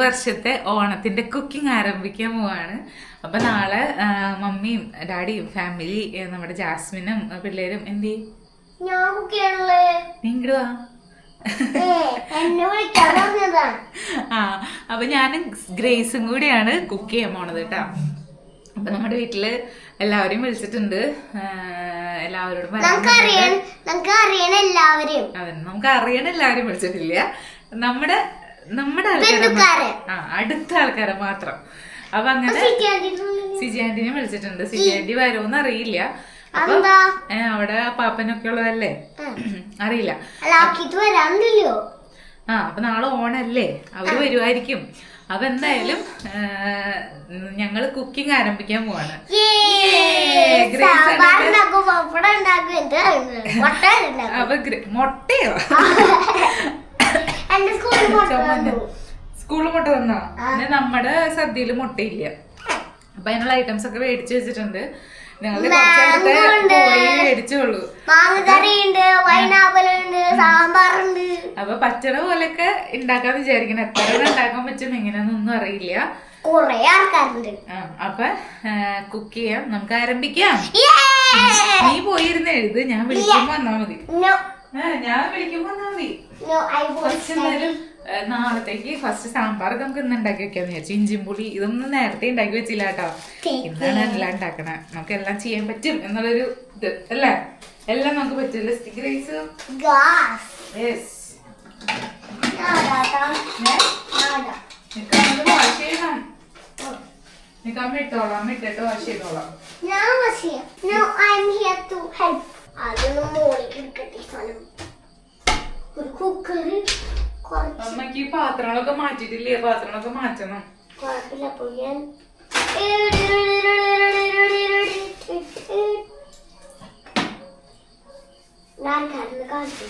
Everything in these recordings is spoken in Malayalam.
വർഷത്തെ ഓണത്തിന്റെ കുക്കിംഗ് ആരംഭിക്കാൻ പോവാണ്. അപ്പൊ നാളെ മമ്മിയും ഡാഡിയും ഫാമിലി നമ്മുടെ ജാസ്മിനും പിള്ളേരും എന്ത് പറഞ്ഞതാണ് ആ അപ്പൊ ഞാനും ഗ്രേസും കൂടിയാണ് കുക്ക് ചെയ്യാൻ പോണത് കേട്ടോ. അപ്പൊ നമ്മുടെ വീട്ടിൽ എല്ലാവരെയും വിളിച്ചിട്ടുണ്ട്. എല്ലാവരോടും നമുക്ക് അറിയണ എല്ലാവരെയും. അതെ നമുക്ക് അറിയണ എല്ലാവരും വിളിച്ചിട്ടില്ല. നമ്മുടെ നമ്മുടെ ആൾക്കാരെ ആ അടുത്ത ആൾക്കാരെ മാത്രം. അപ്പൊ അങ്ങനെ സിജി ആന്റിനെ വിളിച്ചിട്ടുണ്ട്. സിജി ആന്റി വരുമെന്ന് അറിയില്ല. അപ്പൊ അവിടെ പാപ്പനൊക്കെ ഉള്ളതല്ലേ? അറിയില്ല. ആ അപ്പൊ നാളെ ഓണല്ലേ? അവർ വരുമായിരിക്കും അപ്പൊ എന്തായാലും ഞങ്ങൾ കുക്കിംഗ് ആരംഭിക്കാൻ പോവാണ്. അപ്പൊ മുട്ടയോ? സ്കൂളിൽ മുട്ട തന്നു. പിന്നെ നമ്മുടെ സദ്യയിൽ മുട്ടയില്ല. അപ്പൊ അതിനുള്ള ഐറ്റംസ് ഒക്കെ മേടിച്ചു വെച്ചിട്ടുണ്ട്. മേടിച്ചോളൂ സാമ്പാറുണ്ട് അപ്പൊ പച്ചട പോലൊക്കെ ഉണ്ടാക്കാന്ന് വിചാരിക്കണം എത്ര ഉണ്ടാക്കാൻ പറ്റും എങ്ങനെയാന്നൊന്നും അറിയില്ല. കൊറേ ആൾക്കാരുണ്ട്. ആ, അപ്പൊ കുക്ക് ചെയ്യാം. നമുക്ക് ആരംഭിക്കാം! നീ പോയിരുന്ന് എഴുത്. ഞാൻ വിളിക്കുമ്പോ വന്നാ മതി. ഞാൻ വിളിക്കുമ്പോ മതി. നാളത്തേക്ക് ഫസ്റ്റ് സാമ്പാർ നമുക്ക് ഇന്ന് ഉണ്ടാക്കി വെക്കാന്ന് വിചാരിച്ചു. ഇഞ്ചിയും പുളി ഇതൊന്നും നേരത്തെ ഉണ്ടാക്കി വെച്ചില്ല കേട്ടോ. ഇന്നാണ് എല്ലാം ഉണ്ടാക്കണേ. നമുക്ക് എല്ലാം ചെയ്യാൻ പറ്റും എന്നുള്ളൊരു ഇത് അല്ലേ? എല്ലാം നമുക്ക് പറ്റില്ല ഗ്രേസ് റൈസ്. വാഷ് ചെയ്യണം. ഇട്ടോളാം. അമ്മ ഇട്ടിട്ട് വാഷ് ചെയ്തോളാം. ഒരു കുറച്ച് അമ്മയ്ക്ക് ഈ പാത്രങ്ങളൊക്കെ മാറ്റിട്ടില്ലേ പാത്രങ്ങളൊക്കെ മാറ്റണം. കുഴപ്പമില്ല അപ്പൊ ഞാൻ കാണിച്ചു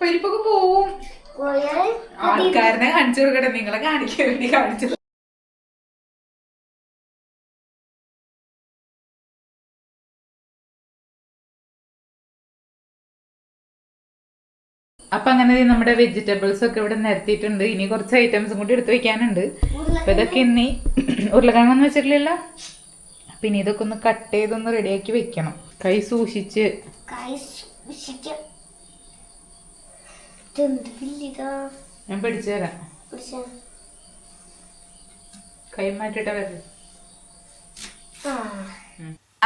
പരിപ്പൊക്കെ പോവും. ആൾക്കാരനെ കാണിച്ചു കൊടുക്കട്ടെ. നിങ്ങളെ കാണിക്കാൻ വേണ്ടി കാണിച്ചത്. അപ്പൊ അങ്ങനെ നമ്മുടെ വെജിറ്റബിൾസ് ഒക്കെ ഇവിടെ നിരത്തിയിട്ടുണ്ട്. ഇനി കുറച്ച് ഐറ്റംസും കൂടി എടുത്തു വെക്കാനുണ്ട്. അപ്പൊ ഇതൊക്കെ ഇനി ഉരുളക്കിഴങ്ങൊന്നും വെച്ചിട്ടില്ലല്ലോ? പിന്നെ ഇതൊക്കെ ഒന്ന് കട്ട് ചെയ്തൊന്ന് റെഡിയാക്കി വെക്കണം. കൈ സൂക്ഷിച്ച്. ഞാൻ പിടിച്ചു തരാം. കൈ മാറ്റിട്ടാ വരും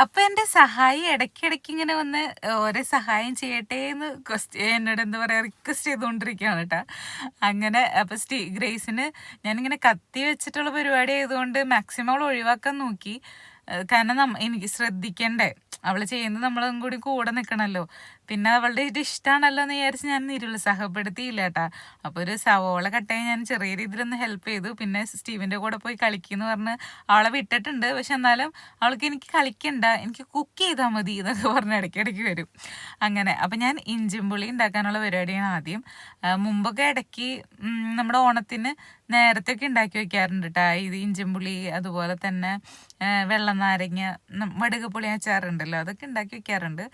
അപ്പൊ എന്റെ സഹായി ഇടയ്ക്കിടയ്ക്ക് ഇങ്ങനെ വന്ന് ഓരോ സഹായം ചെയ്യട്ടെ എന്ന് ക്വസ്റ്റ്യൻ എന്നോട് എന്താ പറയാ റിക്വസ്റ്റ് ചെയ്തുകൊണ്ടിരിക്കുകയാണ് കേട്ടോ അങ്ങനെ അപ്പൊ സ്റ്റീ ഗ്രേസിന് ഞാനിങ്ങനെ കത്തി വെച്ചിട്ടുള്ള പരിപാടി ആയതുകൊണ്ട് മാക്സിമം അവൾ ഒഴിവാക്കാൻ നോക്കി. കാരണം എനിക്ക് ശ്രദ്ധിക്കണ്ടേ. അവൾ ചെയ്യുന്നത് നമ്മളും കൂടി കൂടെ നിൽക്കണമല്ലോ പിന്നെ അവളുടെ ഇത് ഇഷ്ടമാണല്ലോ എന്ന് വിചാരിച്ച് ഞാൻ നിരുത്സാഹപ്പെടുത്തിയില്ല കേട്ടാ. അപ്പോൾ ഒരു സവോള കട്ടായി ഞാൻ ചെറിയ രീതിയിലൊന്ന് ഹെൽപ്പ് ചെയ്തു. പിന്നെ സ്റ്റീവിന്റെ കൂടെ പോയി കളിക്കുന്നു പറഞ്ഞ് അവളെ വിട്ടിട്ടുണ്ട്. പക്ഷെ എന്നാലും അവൾക്ക് എനിക്ക് കളിക്കണ്ട. എനിക്ക് കുക്ക് ചെയ്താൽ മതി എന്നൊക്കെ പറഞ്ഞ് ഇടയ്ക്കിടയ്ക്ക് വരും. അങ്ങനെ. അപ്പം ഞാൻ ഇഞ്ചിമ്പുളി ഉണ്ടാക്കാനുള്ള പരിപാടിയാണ് ആദ്യം. മുമ്പൊക്കെ ഇടയ്ക്ക് നമ്മുടെ ഓണത്തിന് നേരത്തെ ഒക്കെ ഉണ്ടാക്കി വെക്കാറുണ്ട് കേട്ടോ. ഇത് ഇഞ്ചിമ്പുളി അതുപോലെ തന്നെ വെള്ള നാരങ്ങ വടുകപ്പുളി അച്ചാറുണ്ടല്ലോ അതൊക്കെ ഉണ്ടാക്കി വെക്കാറുണ്ട്.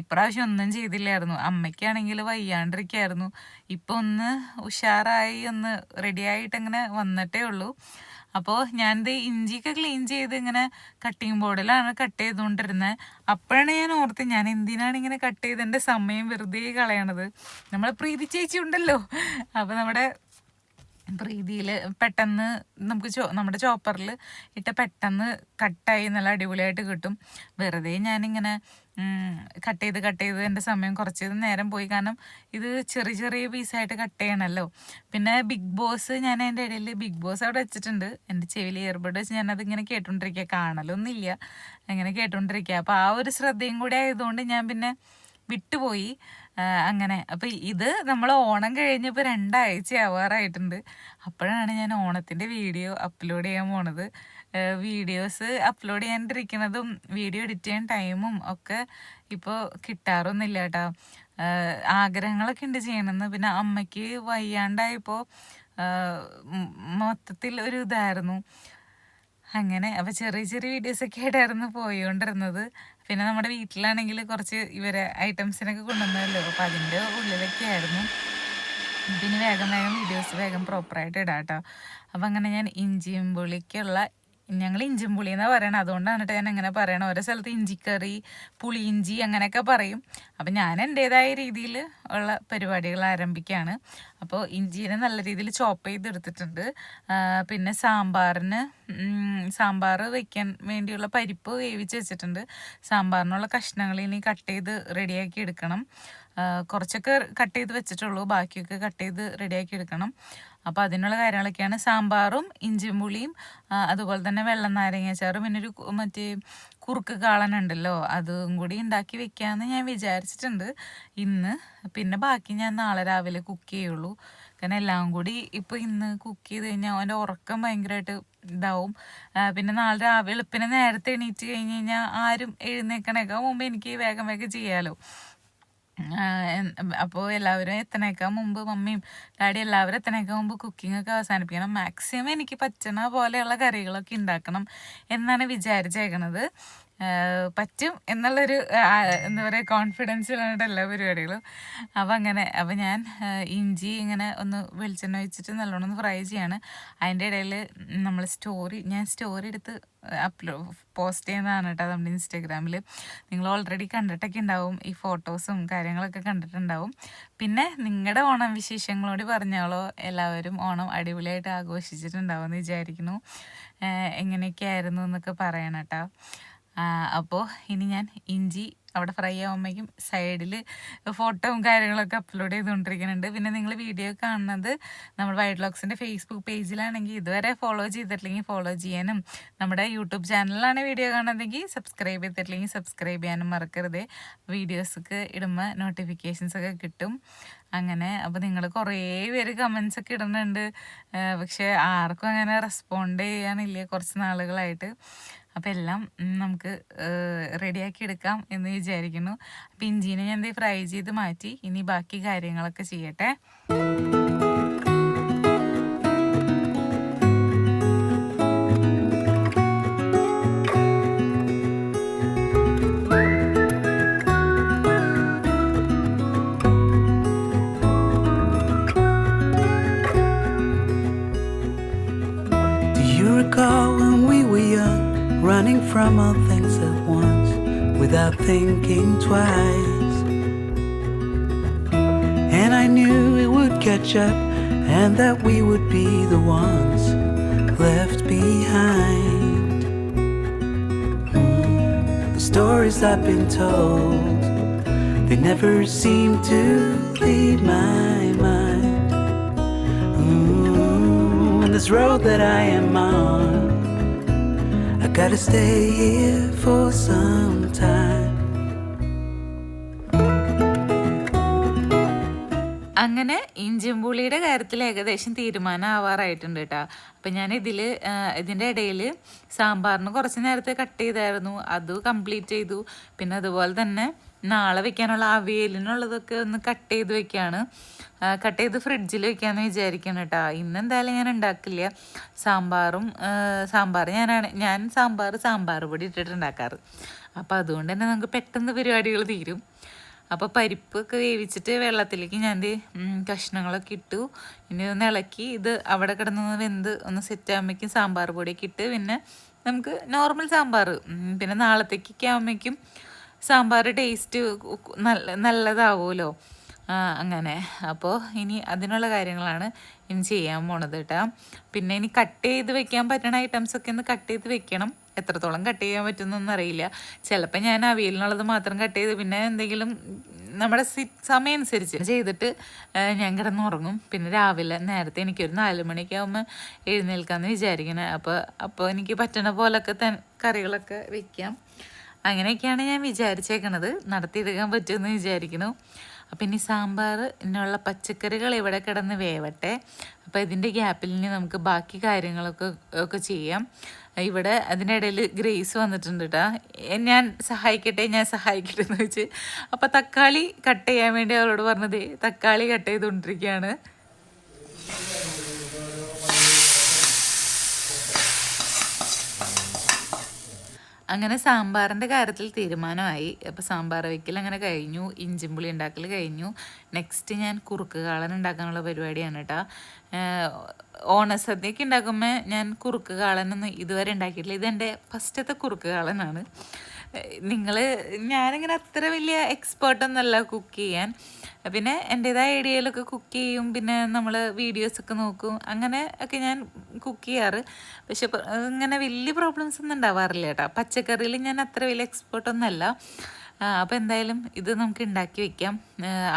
ഇപ്രാവശ്യം ഒന്നും ചെയ്തില്ലായിരുന്നു. അമ്മയ്ക്കാണെങ്കിൽ വയ്യാണ്ടിരിക്കായിരുന്നു. ഇപ്പം ഒന്ന് ഉഷാറായി ഒന്ന് റെഡിയായിട്ട് ഇങ്ങനെ വന്നിട്ടേ ഉള്ളൂ. അപ്പോൾ ഞാനിത് ഇഞ്ചിയൊക്കെ ക്ലീൻ ചെയ്ത് ഇങ്ങനെ കട്ടിങ് ബോർഡിലാണ് കട്ട് ചെയ്തുകൊണ്ടിരുന്നത് അപ്പോഴാണ് ഞാൻ ഓർത്ത് ഞാൻ എന്തിനാണ് ഇങ്ങനെ കട്ട് ചെയ്ത് എന്റെ സമയം വെറുതെ കളയണത്. നമ്മളെ പ്രീതി ചേച്ചി ഉണ്ടല്ലോ. അപ്പോൾ നമ്മുടെ പ്രീതിയിൽ പെട്ടെന്ന് നമുക്ക് ചോ നമ്മുടെ ചോപ്പറിൽ ഇട്ട് പെട്ടെന്ന് കട്ടായി നല്ല അടിപൊളിയായിട്ട് കിട്ടും. വെറുതെ ഞാനിങ്ങനെ കട്ട് ചെയ്ത് കട്ട് ചെയ്ത് എന്റെ സമയം കുറച്ച് നേരം പോയി. കാരണം ഇത് ചെറിയ ചെറിയ പീസായിട്ട് കട്ട് ചെയ്യണമല്ലോ. പിന്നെ ബിഗ് ബോസ് ഞാൻ എന്റെ ഇടയിൽ ബിഗ് ബോസ് അവിടെ വെച്ചിട്ടുണ്ട്. എന്റെ ചെവിയിൽ ഇയർബഡ് വെച്ച് ഞാനത് ഇങ്ങനെ കേട്ടോണ്ടിരിക്കുക. കാണലൊന്നുമില്ല. അങ്ങനെ കേട്ടോണ്ടിരിക്കുക. അപ്പോൾ ആ ഒരു ശ്രദ്ധയും കൂടി ആയതുകൊണ്ട് ഞാൻ പിന്നെ വിട്ടുപോയി. അങ്ങനെ. അപ്പം ഇത് നമ്മൾ ഓണം കഴിഞ്ഞപ്പോൾ രണ്ടാഴ്ച ആവാറായിട്ടുണ്ട്. അപ്പോഴാണ് ഞാൻ ഓണത്തിന്റെ വീഡിയോ അപ്ലോഡ് ചെയ്യാൻ പോണത്. വീഡിയോസ് അപ്ലോഡ് ചെയ്യാണ്ടിരിക്കുന്നതും വീഡിയോ എഡിറ്റ് ചെയ്യാൻ ടൈമും ഒക്കെ ഇപ്പോൾ കിട്ടാറൊന്നുമില്ല കേട്ടോ. ആഗ്രഹങ്ങളൊക്കെ ഉണ്ട് ചെയ്യണമെന്ന് പിന്നെ അമ്മയ്ക്ക് വയ്യാണ്ടായപ്പോൾ മൊത്തത്തിൽ ഒരു ഇതായിരുന്നു. അങ്ങനെ. അപ്പോൾ ചെറിയ ചെറിയ വീഡിയോസൊക്കെ ആയിട്ടായിരുന്നു പോയിക്കൊണ്ടിരുന്നത് പിന്നെ നമ്മുടെ വീട്ടിലാണെങ്കിൽ കുറച്ച് ഇവരെ ഐറ്റംസിനൊക്കെ കൊണ്ടുവന്നല്ലോ അപ്പോൾ അതിന്റെ ഉള്ളിലൊക്കെ ആയിരുന്നു. പിന്നെ വേഗം വേഗം വീഡിയോസ് വേഗം പ്രോപ്പറായിട്ട് ഇടാം കേട്ടോ അപ്പം അങ്ങനെ ഞാൻ ഇഞ്ചിയും പുളിക്കുള്ള ഞങ്ങൾ ഇഞ്ചിയും പുളി എന്നാണ് പറയണത് അതുകൊണ്ടാണ് കേട്ടോ ഞാൻ അങ്ങനെ പറയണത് ഓരോ സ്ഥലത്ത് ഇഞ്ചിക്കറി പുളിയിഞ്ചി അങ്ങനെയൊക്കെ പറയും. അപ്പം ഞാൻ എന്റേതായ രീതിയിൽ ഉള്ള പരിപാടികൾ ആരംഭിക്കുകയാണ് അപ്പോൾ ഇഞ്ചിനെ നല്ല രീതിയിൽ ചോപ്പ് ചെയ്തെടുത്തിട്ടുണ്ട്. പിന്നെ സാമ്പാറിന് സാമ്പാർ വയ്ക്കാൻ വേണ്ടിയുള്ള പരിപ്പ് വേവിച്ച് വെച്ചിട്ടുണ്ട്. സാമ്പാറിനുള്ള കഷ്ണങ്ങൾ ഇനി കട്ട് ചെയ്ത് റെഡിയാക്കി എടുക്കണം. കുറച്ചൊക്കെ കട്ട് ചെയ്ത് വെച്ചിട്ടുള്ളൂ. ബാക്കിയൊക്കെ കട്ട് ചെയ്ത് റെഡിയാക്കി എടുക്കണം. അപ്പോൾ അതിനുള്ള കാര്യങ്ങളൊക്കെയാണ് സാമ്പാറും ഇഞ്ചിയും പുളിയും അതുപോലെ തന്നെ വെള്ളം നാരങ്ങ ചാറും പിന്നെ ഒരു മറ്റേ കുറുക്ക് കാളനുണ്ടല്ലോ അതും കൂടി ഉണ്ടാക്കി വെക്കാമെന്ന് ഞാൻ വിചാരിച്ചിട്ടുണ്ട്. ഇന്ന് പിന്നെ ബാക്കി ഞാൻ നാളെ രാവിലെ കുക്ക് ചെയ്യുള്ളൂ. കാരണം എല്ലാം കൂടി ഇപ്പോൾ ഇന്ന് കുക്ക് ചെയ്ത് കഴിഞ്ഞാൽ അവന്റെ ഉറക്കം ഭയങ്കരമായിട്ട് ഇതാവും. പിന്നെ നാളെ രാവിലെ എളുപ്പിനെ നേരത്തെ എണീറ്റ് കഴിഞ്ഞ് കഴിഞ്ഞാൽ ആരും എഴുന്നേക്കണേക്കാൾ മുമ്പ് എനിക്ക് വേഗം വേഗം ചെയ്യാമല്ലോ അപ്പോൾ എല്ലാവരും എത്തണേക്കാൾ മുമ്പ് മമ്മിയും ഡാഡി എല്ലാവരും എത്തണേക്കാൾ മുമ്പ് കുക്കിംഗ് ഒക്കെ അവസാനിപ്പിക്കണം. മാക്സിമം എനിക്ക് പറ്റണ പോലെയുള്ള കറികളൊക്കെ ഉണ്ടാക്കണം എന്നാണ് വിചാരിച്ചേക്കണത്. പറ്റും എന്നുള്ളൊരു എന്താ പറയുക കോൺഫിഡൻസിലാണ് എല്ലാ പരിപാടികളും. അപ്പം അങ്ങനെ അപ്പം ഞാൻ ഇഞ്ചി ഇങ്ങനെ ഒന്ന് വെളിച്ചെണ്ണ വെച്ചിട്ട് നല്ലോണം ഒന്ന് ഫ്രൈ ചെയ്യാണ്. അതിന്റെ ഇടയിൽ നമ്മൾ സ്റ്റോറി ഞാൻ സ്റ്റോറി എടുത്ത് അപ്ലോ പോസ്റ്റ് ചെയ്യുന്നതാണ് കേട്ടോ നമ്മുടെ ഇൻസ്റ്റാഗ്രാമിൽ നിങ്ങൾ ഓൾറെഡി കണ്ടിട്ടൊക്കെ ഉണ്ടാവും ഈ ഫോട്ടോസും കാര്യങ്ങളൊക്കെ കണ്ടിട്ടുണ്ടാവും. പിന്നെ നിങ്ങളുടെ ഓണം വിശേഷങ്ങളോട് പറഞ്ഞോളോ എല്ലാവരും ഓണം അടിപൊളിയായിട്ട് ആഘോഷിച്ചിട്ടുണ്ടാവും എന്ന് വിചാരിക്കുന്നു എങ്ങനെയൊക്കെയായിരുന്നു എന്നൊക്കെ പറയണം കേട്ടോ. അപ്പോൾ ഇനി ഞാൻ ഇഞ്ചി അവിടെ ഫ്രൈ ആകുമ്പോഴേക്കും സൈഡിൽ ഫോട്ടോയും കാര്യങ്ങളൊക്കെ അപ്ലോഡ് ചെയ്തുകൊണ്ടിരിക്കുന്നുണ്ട് പിന്നെ നിങ്ങൾ വീഡിയോ കാണുന്നത് നമ്മൾ വൈഡ് വ്ളോഗ്സിന്റെ ഫേസ്ബുക്ക് പേജിലാണെങ്കിൽ ഇതുവരെ ഫോളോ ചെയ്തിട്ടില്ലെങ്കിൽ ഫോളോ ചെയ്യാനും നമ്മുടെ യൂട്യൂബ് ചാനലിലാണ് വീഡിയോ കാണുന്നതെങ്കിൽ സബ്സ്ക്രൈബ് ചെയ്തിട്ടില്ലെങ്കിൽ സബ്സ്ക്രൈബ് ചെയ്യാനും മറക്കരുത്. വീഡിയോസൊക്കെ ഇടുമ്പോൾ നോട്ടിഫിക്കേഷൻസ് ഒക്കെ കിട്ടും. അങ്ങനെ അപ്പോൾ നിങ്ങൾ കുറേ പേര് കമൻസ് ഒക്കെ ഇടുന്നുണ്ട്. പക്ഷേ ആർക്കും അങ്ങനെ റെസ്പോണ്ട് ചെയ്യാനില്ല കുറച്ച് നാളുകളായിട്ട്. അപ്പോൾ എല്ലാം നമുക്ക് റെഡിയാക്കി എടുക്കാം എന്ന് വിചാരിക്കുന്നു. അപ്പോൾ ഇഞ്ചിനെ ഞാൻ ഫ്രൈ ചെയ്ത് മാറ്റി. ഇനി ബാക്കി കാര്യങ്ങളൊക്കെ ചെയ്യട്ടെ. Twice? And I knew it would catch up, and that we would be the ones left behind. The stories I've been told, they never seem to leave my mind. Mm, and this road that I am on, I gotta stay here for some time. അങ്ങനെ ഇഞ്ചിമ്പുളിയുടെ കാര്യത്തിൽ ഏകദേശം തീരുമാനം ആവാറായിട്ടുണ്ട് കേട്ടോ. അപ്പം ഞാൻ ഇതിൽ ഇതിന്റെ ഇടയിൽ സാമ്പാറിന് കുറച്ച് നേരത്തെ കട്ട് ചെയ്തായിരുന്നു. അത് കംപ്ലീറ്റ് ചെയ്തു. പിന്നെ അതുപോലെ തന്നെ നാളെ വെക്കാനുള്ള അവിയലിനുള്ളതൊക്കെ ഒന്ന് കട്ട് ചെയ്ത് വെക്കുകയാണ് കട്ട് ചെയ്ത് ഫ്രിഡ്ജിൽ വെക്കാമെന്ന് വിചാരിക്കണം കേട്ടോ. ഇന്ന് എന്തായാലും ഞാൻ ഉണ്ടാക്കില്ല. സാമ്പാറും സാമ്പാർ ഞാനാണ് ഞാൻ സാമ്പാർ സാമ്പാർ പൊടി ഇട്ടിട്ട് ഉണ്ടാക്കാറ്. അപ്പോൾ അതുകൊണ്ട് തന്നെ നമുക്ക് പെട്ടെന്ന് പരിപാടികൾ തീരും. അപ്പോൾ പരിപ്പൊക്കെ വേവിച്ചിട്ട് വെള്ളത്തിലേക്ക് ഞാൻ ദേ, കഷ്ണങ്ങളൊക്കെ ഇട്ടു. ഇനി ഒന്ന് ഇളക്കി. ഇത് അവിടെ കിടന്നൊന്ന് വെന്ത് ഒന്ന് സെറ്റ് ആകുമ്പോഴേക്കും സാമ്പാർ പൊടിയൊക്കെ ഇട്ട് പിന്നെ നമുക്ക് നോർമൽ സാമ്പാർ. പിന്നെ നാളത്തേക്കൊക്കെ ആകുമ്പോഴേക്കും സാമ്പാർ ടേസ്റ്റ് നല്ല നല്ലതാവുമല്ലോ. അങ്ങനെ. അപ്പോൾ ഇനി അതിനുള്ള കാര്യങ്ങളാണ് ഇനി ചെയ്യാൻ പോണത് കേട്ടോ. പിന്നെ ഇനി കട്ട് ചെയ്ത് വെക്കാൻ പറ്റണ ഐറ്റംസൊക്കെ ഒന്ന് കട്ട് ചെയ്ത് വെക്കണം. എത്രത്തോളം കട്ട് ചെയ്യാൻ പറ്റുന്നൊന്നും അറിയില്ല. ചിലപ്പോൾ ഞാൻ അവിയലിനുള്ളത് മാത്രം കട്ട് ചെയ്ത് പിന്നെ എന്തെങ്കിലും നമ്മുടെ സി സമയം അനുസരിച്ച് ചെയ്തിട്ട് ഞാൻ കിടന്നുറങ്ങും. പിന്നെ രാവിലെ നേരത്തെ എനിക്കൊരു നാല് മണിയൊക്കെ ആകുമ്പോൾ എഴുന്നേൽക്കാമെന്ന് വിചാരിക്കണേ. അപ്പോൾ അപ്പോൾ എനിക്ക് പറ്റണ പോലൊക്കെ തൻ കറികളൊക്കെ വെക്കാം. അങ്ങനെയൊക്കെയാണ് ഞാൻ വിചാരിച്ചേക്കണത്. നടത്തിയെടുക്കാൻ പറ്റുമെന്ന് വിചാരിക്കുന്നു അപ്പം ഇനി സാമ്പാർ എന്നുള്ള പച്ചക്കറികൾ ഇവിടെ കിടന്ന് വേവട്ടെ. അപ്പോൾ ഇതിന്റെ ഗ്യാപ്പിൽ ഇനി നമുക്ക് ബാക്കി കാര്യങ്ങളൊക്കെ ഒക്കെ ചെയ്യാം. ഇവിടെ അതിനിടയിൽ ഗ്രേസ് വന്നിട്ടുണ്ട് കേട്ടോ ഞാൻ സഹായിക്കട്ടെ ഞാൻ സഹായിക്കട്ടെ എന്ന് വെച്ച്. അപ്പോൾ തക്കാളി കട്ട് ചെയ്യാൻ വേണ്ടി അവളോട് പറഞ്ഞത് തക്കാളി കട്ട് ചെയ്തുകൊണ്ടിരിക്കുകയാണ്. അങ്ങനെ സാമ്പാറിന്റെ കാര്യത്തിൽ തീരുമാനമായി. അപ്പോൾ സാമ്പാർ വയ്ക്കൽ അങ്ങനെ കഴിഞ്ഞു. ഇഞ്ചിമ്പുളി ഉണ്ടാക്കൽ കഴിഞ്ഞു. നെക്സ്റ്റ് ഞാൻ കുറുക്ക് കാളൻ ഉണ്ടാക്കാനുള്ള പരിപാടിയാണ് കേട്ടോ ഓണസദ്യക്ക് ഉണ്ടാക്കുമ്പോൾ ഞാൻ കുറുക്ക് കാളനൊന്നും ഇതുവരെ ഉണ്ടാക്കിയിട്ടില്ല. ഇതെന്റെ ഫസ്റ്റത്തെ കുറുക്ക് കാളനാണ്. നിങ്ങൾ ഞാനിങ്ങനെ അത്ര വലിയ എക്സ്പേർട്ടൊന്നുമല്ല കുക്ക് ചെയ്യാൻ. പിന്നെ എന്റെതായ ഐഡിയയിലൊക്കെ കുക്ക് ചെയ്യും. പിന്നെ നമ്മൾ വീഡിയോസൊക്കെ നോക്കും. അങ്ങനെ ഒക്കെ ഞാൻ കുക്ക് ചെയ്യാറ്. പക്ഷെ ഇങ്ങനെ വലിയ പ്രോബ്ലംസ് ഒന്നും ഉണ്ടാവാറില്ല കേട്ടോ. പച്ചക്കറിയിൽ ഞാൻ അത്ര വലിയ എക്സ്പേർട്ടൊന്നുമല്ല. അപ്പോൾ എന്തായാലും ഇത് നമുക്ക് ഉണ്ടാക്കി വെക്കാം.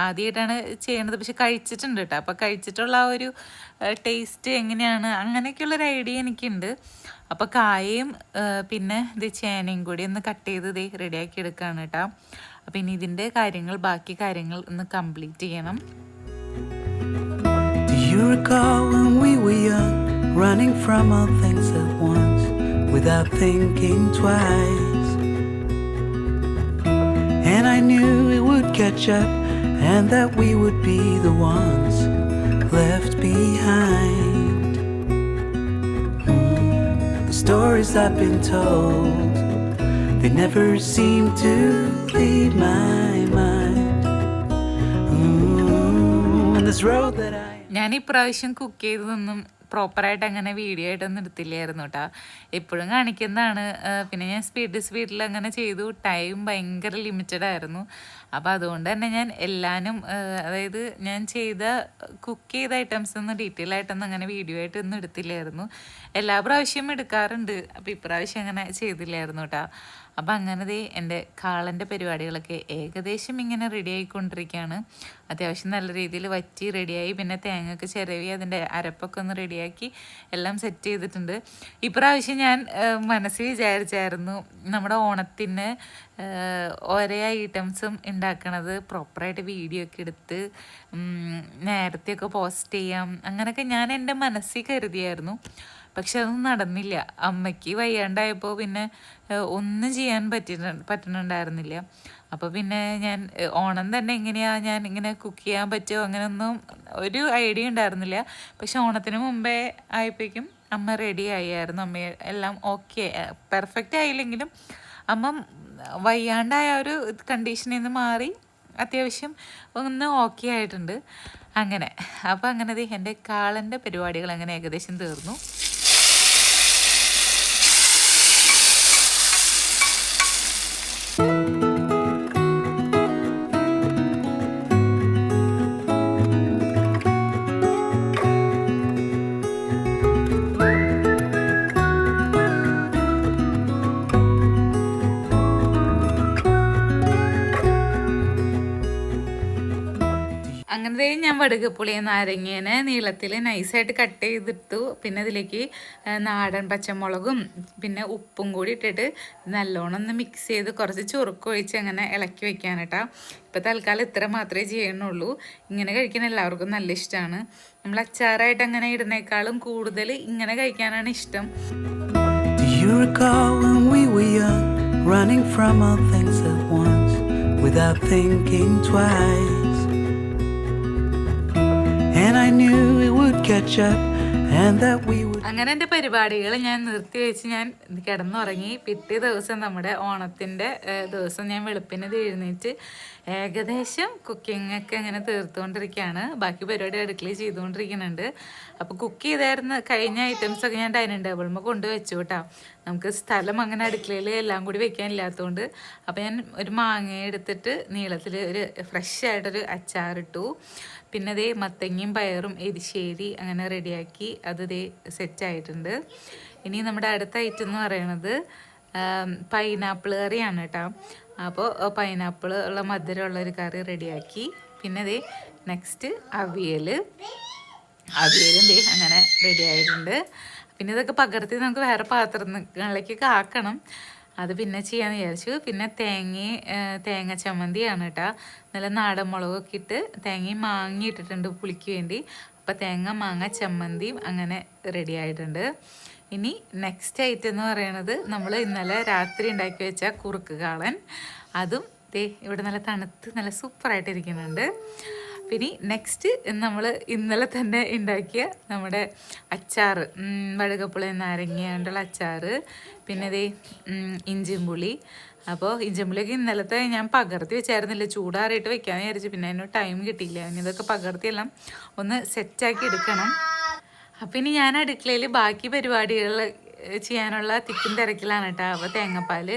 ആദ്യമായിട്ടാണ് ചെയ്യണത്. പക്ഷെ കഴിച്ചിട്ടുണ്ട് കേട്ടോ അപ്പോൾ കഴിച്ചിട്ടുള്ള ആ ഒരു ടേസ്റ്റ് എങ്ങനെയാണ്? അങ്ങനെയൊക്കെയുള്ളൊരു ഐഡിയ എനിക്കുണ്ട്. അപ്പോൾ കായയും പിന്നെ ഇത് ചേനയും കൂടി ഒന്ന് കട്ട് ചെയ്ത് ഇത് റെഡിയാക്കി എടുക്കുകയാണ് കേട്ടോ അപ്പോൾ ഇനി ഇതിന്റെ കാര്യങ്ങൾ ബാക്കി കാര്യങ്ങൾ ഒന്ന് കംപ്ലീറ്റ് ചെയ്യണം. You recall when we were young, running from all things at once, without thinking twice? And I knew it would catch up, and that we would be the ones left behind. Hmm, The stories I've been told, they never seem to leave my mind. Mm, and this road that I ഞാൻ ഇപ്രാവശ്യം കുക്ക് ചെയ്തതൊന്നും പ്രോപ്പറായിട്ട് അങ്ങനെ വീഡിയോ ആയിട്ടൊന്നും എടുത്തില്ലായിരുന്നു കേട്ടോ എപ്പോഴും കാണിക്കുന്നതാണ്. പിന്നെ ഞാൻ സ്പീഡ് സ്പീഡിൽ അങ്ങനെ ചെയ്തു. ടൈം ഭയങ്കര ലിമിറ്റഡ് ആയിരുന്നു. അപ്പോൾ അതുകൊണ്ട് തന്നെ ഞാൻ എല്ലാനും അതായത് ഞാൻ ചെയ്ത കുക്ക് ചെയ്ത ഐറ്റംസ് ഒന്നും ഡീറ്റെയിൽ ആയിട്ടൊന്നും അങ്ങനെ വീഡിയോ ആയിട്ടൊന്നും എടുത്തില്ലായിരുന്നു. എല്ലാ പ്രാവശ്യവും എടുക്കാറുണ്ട്. അപ്പോൾ ഇപ്രാവശ്യം അങ്ങനെ ചെയ്തില്ലായിരുന്നു കേട്ടോ അപ്പം അങ്ങനെ ദേ എന്റെ കാളന്റെ പരിപാടികളൊക്കെ ഏകദേശം ഇങ്ങനെ റെഡി ആയിക്കൊണ്ടിരിക്കുകയാണ്. അത്യാവശ്യം നല്ല രീതിയിൽ വറ്റി റെഡിയായി പിന്നെ തേങ്ങയൊക്കെ ചിരവി അതിന്റെ അരപ്പൊക്കെ ഒന്ന് റെഡിയാക്കി എല്ലാം സെറ്റ് ചെയ്തിട്ടുണ്ട്. ഇപ്രാവശ്യം ഞാൻ മനസ്സിൽ വിചാരിച്ചായിരുന്നു നമ്മുടെ ഓണത്തിന് ഓരോ ഐറ്റംസും ഉണ്ടാക്കണത് പ്രോപ്പറായിട്ട് വീഡിയോ ഒക്കെ എടുത്ത് നേരത്തെയൊക്കെ പോസ്റ്റ് ചെയ്യാം. അങ്ങനെയൊക്കെ ഞാൻ എന്റെ മനസ്സിൽ കരുതിയായിരുന്നു. പക്ഷെ അതൊന്നും നടന്നില്ല. അമ്മയ്ക്ക് വയ്യാണ്ടായപ്പോൾ പിന്നെ ഒന്നും ചെയ്യാൻ പറ്റി പറ്റുന്നുണ്ടായിരുന്നില്ല അപ്പോൾ പിന്നെ ഞാൻ ഓണം തന്നെ എങ്ങനെയാ ഞാൻ ഇങ്ങനെ കുക്ക് ചെയ്യാൻ പറ്റുമോ അങ്ങനെയൊന്നും ഒരു ഐഡിയ ഉണ്ടായിരുന്നില്ല. പക്ഷെ ഓണത്തിന് മുമ്പേ ആയപ്പോഴേക്കും അമ്മ റെഡി ആയിരുന്നു അമ്മ എല്ലാം ഓക്കെ പെർഫെക്റ്റ് ആയില്ലെങ്കിലും അമ്മ വയ്യാണ്ടായ ഒരു കണ്ടീഷനിൽ നിന്ന് മാറി അത്യാവശ്യം ഒന്ന് ഓക്കെ ആയിട്ടുണ്ട്. അങ്ങനെ. അപ്പോൾ അങ്ങനെ എന്റെ കാളന്റെ പരിപാടികൾ അങ്ങനെ ഏകദേശം തീർന്നു. അങ്ങനത്തെ പുളിയ നാരങ്ങേനെ നീളത്തിൽ നൈസായിട്ട് കട്ട് ചെയ്തിട്ടു. പിന്നെ അതിലേക്ക് നാടൻ പച്ചമുളകും പിന്നെ ഉപ്പും കൂടി ഇട്ടിട്ട് നല്ലോണം ഒന്ന് മിക്സ് ചെയ്ത് കുറച്ച് ചുറുക്ക് ഒഴിച്ച് അങ്ങനെ ഇളക്കി വെക്കാൻ കേട്ടോ ഇപ്പം തൽക്കാലം ഇത്ര മാത്രമേ ചെയ്യണുള്ളൂ ഇങ്ങനെ കഴിക്കാൻ എല്ലാവർക്കും നല്ല ഇഷ്ടമാണ് നമ്മൾ അച്ചാറായിട്ട് അങ്ങനെ ഇടുന്നേക്കാളും കൂടുതൽ ഇങ്ങനെ കഴിക്കാനാണ് ഇഷ്ടം. Running from all things at once, without thinking twice? അങ്ങനെ എന്റെ പരിപാടികൾ ഞാൻ നിർത്തി വെച്ച് ഞാൻ കിടന്നുറങ്ങി. പിറ്റേ ദിവസം നമ്മുടെ ഓണത്തിന്റെ ദിവസം ഞാൻ വെളുപ്പിന് എഴുന്നേറ്റ് ഏകദേശം കുക്കിംഗ് ഒക്കെ അങ്ങനെ തീർത്തുകൊണ്ടിരിക്കുകയാണ്. ബാക്കി പരിപാടി അടുക്കളയിൽ ചെയ്തുകൊണ്ടിരിക്കുന്നുണ്ട്. അപ്പോൾ കുക്ക് ചെയ്തായിരുന്ന കഴിഞ്ഞ ഐറ്റംസ് ഒക്കെ ഞാൻ ഡൈനിങ് ടേബിളിൽ കൊണ്ട് വെച്ചു കേട്ടോ നമുക്ക് സ്ഥലം അങ്ങനെ അടുക്കളയിൽ എല്ലാം കൂടി വെക്കാനില്ലാത്തതുകൊണ്ട് അപ്പോൾ ഞാൻ ഒരു മാങ്ങ എടുത്തിട്ട് നീളത്തിൽ ഒരു ഫ്രഷ് ആയിട്ടൊരു അച്ചാറിട്ടു. പിന്നെ ദേ മത്തങ്ങയും പയറും എരിശ്ശേരി അങ്ങനെ റെഡിയാക്കി അത് ദേ സെറ്റ് ആയിട്ടുണ്ട് ഇനി നമ്മുടെ അടുത്ത ഐറ്റം എന്ന് പറയണത് പൈനാപ്പിൾ കറിയാണ് കേട്ടോ. അപ്പോൾ പൈനാപ്പിൾ ഉള്ള മധുരമുള്ള ഒരു കറി റെഡിയാക്കി. പിന്നെ ദേ നെക്സ്റ്റ് അവിയൽ അവിയലും ദേ അങ്ങനെ റെഡിയായിട്ടുണ്ട്. പിന്നെ ഇതൊക്കെ പകർത്തി നമുക്ക് വേറെ പാത്രങ്ങളിലേക്കൊക്കെ ആക്കണം. അത് പിന്നെ ചെയ്യാമെന്ന് വിചാരിച്ചു. പിന്നെ തേങ്ങ തേങ്ങ ചമ്മന്തിയാണ് കേട്ടോ നല്ല നാടൻ മുളകൊക്കെ ഇട്ട് തേങ്ങയും മാങ്ങി ഇട്ടിട്ടുണ്ട് പുളിക്ക് വേണ്ടി. അപ്പം തേങ്ങ മാങ്ങ ചമ്മന്തിയും അങ്ങനെ റെഡി ആയിട്ടുണ്ട്. ഇനി നെക്സ്റ്റ് ഐറ്റം എന്ന് പറയുന്നത് നമ്മൾ ഇന്നലെ രാത്രി ഉണ്ടാക്കി വെച്ച കുറുക്ക് കാളൻ. അതും ദേ ഇവിടെ നല്ല തണുത്ത് നല്ല സൂപ്പറായിട്ട് ഇരിക്കുന്നുണ്ട് പിന്നെ നെക്സ്റ്റ് നമ്മൾ ഇന്നലെ തന്നെ ഉണ്ടാക്കിയ നമ്മുടെ അച്ചാർ വഴുകപ്പുളി നാരങ്ങ കൊണ്ടുള്ള അച്ചാർ പിന്നെ ഇതേ ഇഞ്ചിയും പുളി. അപ്പോൾ ഇഞ്ചിമ്പുളിയൊക്കെ ഇന്നലത്തെ ഞാൻ പകർത്തി വെച്ചായിരുന്നില്ല? ചൂടാറിയിട്ട് വെക്കാമെന്ന് വിചാരിച്ചു. പിന്നെ അതിനൊരു ടൈം കിട്ടിയില്ല. ഇനി ഇതൊക്കെ പകർത്തിയെല്ലാം ഒന്ന് സെറ്റാക്കി എടുക്കണം. അപ്പം ഇനി ഞാൻ അടുക്കളയിൽ ബാക്കി പരിപാടികൾ ചെയ്യാനുള്ള തിക്കും തിരക്കിലാണ് കേട്ടോ അപ്പോൾ തേങ്ങാപ്പാൽ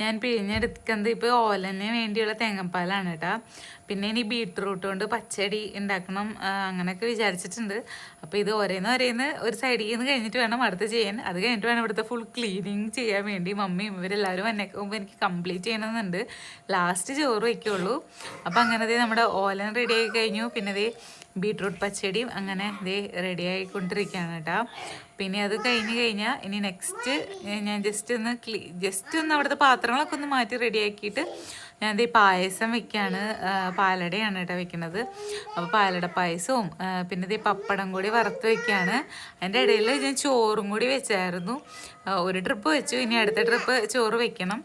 ഞാൻ പിഴിഞ്ഞെടുക്കുന്നത് ഇപ്പോൾ ഓലന് വേണ്ടിയുള്ള തേങ്ങാപ്പാലാണ് കേട്ടോ പിന്നെ ഇനി ബീട്രൂട്ട് കൊണ്ട് പച്ചടി ഉണ്ടാക്കണം അങ്ങനെയൊക്കെ വിചാരിച്ചിട്ടുണ്ട്. അപ്പോൾ ഇത് ഒരേന്ന് ഒരേന്ന് ഒരു സൈഡിൽ നിന്ന് കഴിഞ്ഞിട്ട് വേണം അടുത്ത് ചെയ്യാൻ. അത് കഴിഞ്ഞിട്ട് വേണം ഇവിടുത്തെ ഫുൾ ക്ലീനിങ് ചെയ്യാൻ വേണ്ടി. മമ്മിയും ഇവരെല്ലാവരും എന്നെ മുമ്പ് എനിക്ക് കംപ്ലീറ്റ് ചെയ്യണമെന്നുണ്ട്. ലാസ്റ്റ് ചോറ് വയ്ക്കുള്ളൂ. അപ്പോൾ അങ്ങനെ ദേ നമ്മുടെ ഓലൻ റെഡി ആയി കഴിഞ്ഞു. പിന്നെ ബീട്രൂട്ട് പച്ചടിയും അങ്ങനെ ദേ റെഡി ആയിക്കൊണ്ടിരിക്കുകയാണ് കേട്ടോ പിന്നെ അത് കഴിഞ്ഞ് കഴിഞ്ഞാൽ ഇനി നെക്സ്റ്റ് ഞാൻ ജസ്റ്റ് ഒന്ന് ക്ലീ ജസ്റ്റ് ഒന്ന് അവിടുത്തെ പാത്രങ്ങളൊക്കെ ഒന്ന് മാറ്റി റെഡിയാക്കിയിട്ട് ഞാൻ ദേ പായസം വെക്കുകയാണ് പാലടയാണ് കേട്ടോ വെക്കുന്നത് അപ്പോൾ പാലട പായസവും പിന്നെ ദേ പപ്പടം കൂടി വറുത്ത് വെക്കുകയാണ് അതിന്റെ ഇടയിൽ ഞാൻ ചോറും കൂടി വെച്ചായിരുന്നു. ഒരു ട്രിപ്പ് വെച്ചു. ഇനി അടുത്ത ട്രിപ്പ് ചോറ് വെക്കണം.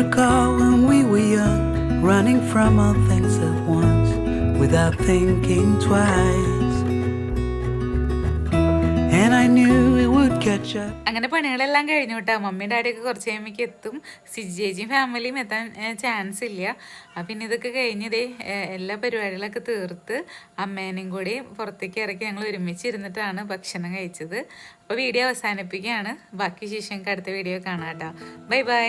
Recall when we were young, running from all things at once, without thinking twice? And I knew it would catch up. അങ്ങനെ പണികളെല്ലാം കഴിഞ്ഞു കേട്ടോ മമ്മിയും ഡാഡിയൊക്കെ കുറച്ച് കഴിയുമ്പോഴേക്ക് എത്തും. സിജേജിയും ഫാമിലിയും എത്താൻ ചാൻസ് ഇല്ല. പിന്നെ ഇതൊക്കെ കഴിഞ്ഞതേ എല്ലാ പരിപാടികളൊക്കെ തീർത്ത് അമ്മേനെയും കൂടി പുറത്തേക്ക് ഇറക്കി ഞങ്ങൾ ഒരുമിച്ച് ഇരുന്നിട്ടാണ് ഭക്ഷണം കഴിച്ചത്. അപ്പോൾ വീഡിയോ അവസാനിപ്പിക്കുകയാണ്. ബാക്കി ശേഷം അടുത്ത വീഡിയോ കാണാം കേട്ടോ ബൈ ബൈ.